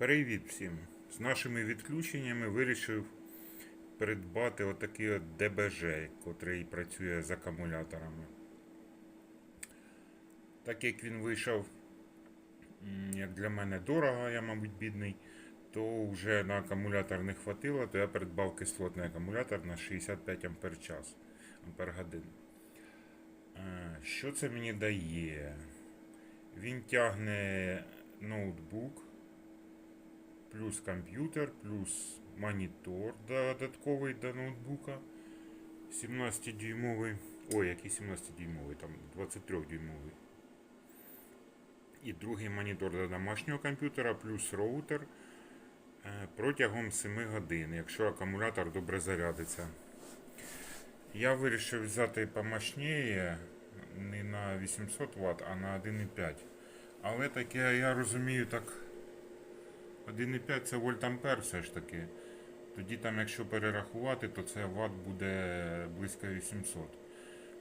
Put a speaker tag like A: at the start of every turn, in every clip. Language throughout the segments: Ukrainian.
A: Привіт всім! З нашими відключеннями вирішив придбати отакий от ДБЖ, котрий працює з акумуляторами. Так як він вийшов, як для мене дорого, я, мабуть, бідний, то вже на акумулятор не хватило, то я придбав кислотний акумулятор на 65 ампер час, ампер годин. Е, Що це мені дає? Він тягне ноутбук плюс комп'ютер, плюс монітор додатковий до ноутбука 17-дюймовий. Ой, який 17-дюймовий, там 23-дюймовий. І другий монітор до домашнього комп'ютера, плюс роутер е, протягом 7 годин, якщо акумулятор добре зарядиться. Я вирішив взяти помощніше, не на 800 Вт, а на 1,5. Але таке, я розумію, так 1,5 це вольтампер все ж таки. Тоді там, якщо перерахувати, то це ватт буде близько 800.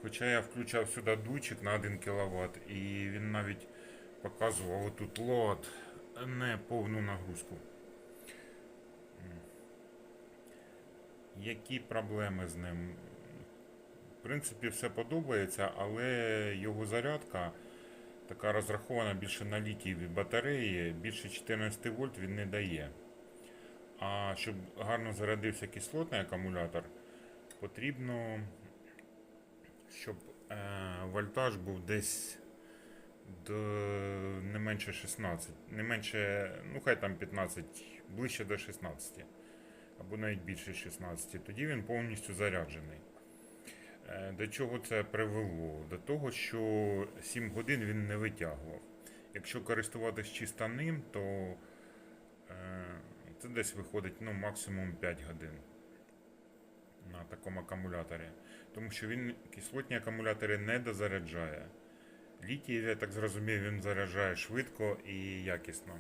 A: Хоча я включав сюди дучик на 1 кВт і він навіть показував отут лот не повну нагрузку. Які проблеми з ним? В принципі, все подобається, але його зарядка така розрахована більше на літієві батареї, більше 14 вольт він не дає. А щоб гарно зарядився кислотний акумулятор, потрібно, щоб е, вольтаж був десь до не менше 16, не менше, ну хай там 15, ближче до 16, або навіть більше 16. Тоді він повністю заряджений. Е, До чого це привело? До того, що 7 годин він не витягував. Якщо користуватись чисто ним, то е, це десь виходить ну, максимум 5 годин на такому акумуляторі. Тому що він кислотні акумулятори не дозаряджає. Літій, я так зрозумів, він заряджає швидко і якісно.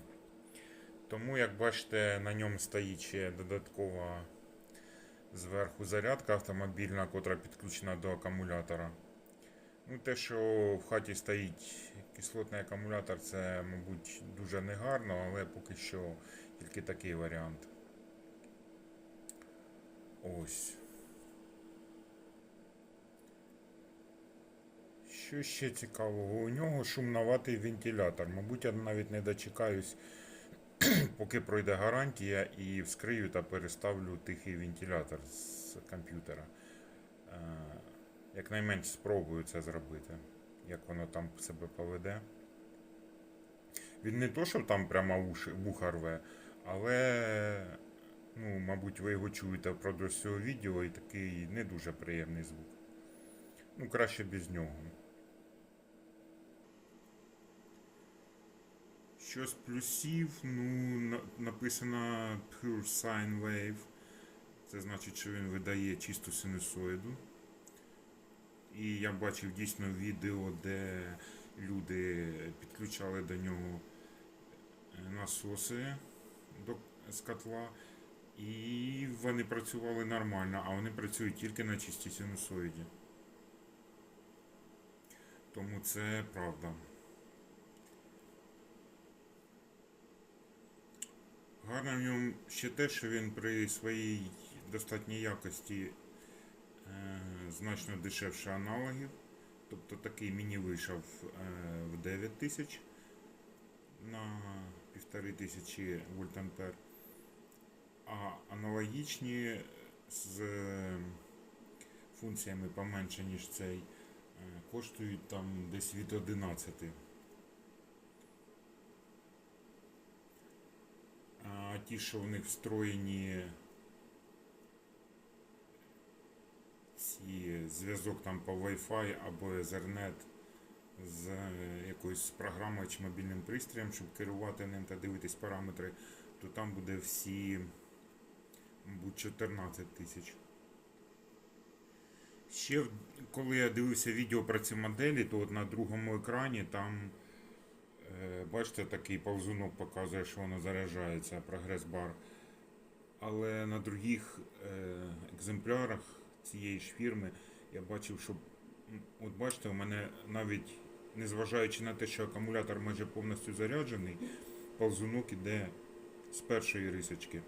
A: Тому, як бачите, на ньому стоїть ще додаткова зверху зарядка автомобільна, котра підключена до акумулятора. Ну, те, що в хаті стоїть кислотний акумулятор, це, мабуть, дуже негарно, але поки що тільки такий варіант. Ось. Що ще цікавого? У нього шумноватий вентилятор. Мабуть, я навіть не дочекаюсь, поки пройде гарантія, і вскрию та переставлю тихий вентилятор з комп'ютера. Е, Якнайменш спробую це зробити, як воно там себе поведе. Він не то, що там прямо вуха рве, але, ну, мабуть, ви його чуєте впродовж цього відео і такий не дуже приємний звук. Ну, краще без нього. Що з плюсів, ну, на- написано Pure Sine Wave. Це значить, що він видає чисту синусоїду. І я бачив дійсно відео, де люди підключали до нього е, насоси до, з котла. І вони працювали нормально, а вони працюють тільки на чистій синусоїді. Тому це правда. Гарно в ньому ще те, що він при своїй достатній якості е, значно дешевше аналогів. Тобто такий мені вийшов е, в 9 тисяч на 1500 вольтампер. А аналогічні з е, функціями поменше, ніж цей, е, коштують там десь від 11. А ті, що в них встроєні ці зв'язок там по Wi-Fi або Ethernet з е, якоюсь програмою чи мобільним пристроєм, щоб керувати ним та дивитись параметри, то там буде всі, мабуть, 14 тисяч. Ще коли я дивився відео про ці моделі, то от на другому екрані там Бачите, такий повзунок показує, що воно заряджається, прогрес-бар. Але на других е, екземплярах цієї ж фірми я бачив, що от бачите, у мене навіть незважаючи на те, що акумулятор майже повністю заряджений, повзунок іде з першої рисочки.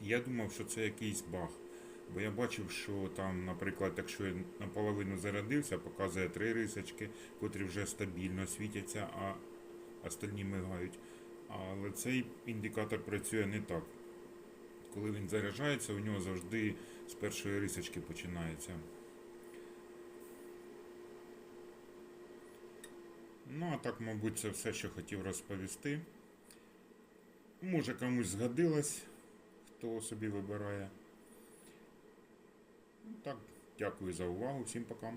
A: Я думав, що це якийсь баг. Бо я бачив, що там, наприклад, якщо я наполовину зарядився, показує три рисочки, котрі вже стабільно світяться, а остальні мигають. Але цей індикатор працює не так. Коли він заряджається, у нього завжди з першої рисочки починається. Ну, а так, мабуть, це все, що хотів розповісти. Може комусь згодилось, хто собі вибирає. Ну, Так, дякую за увагу. Всім пока.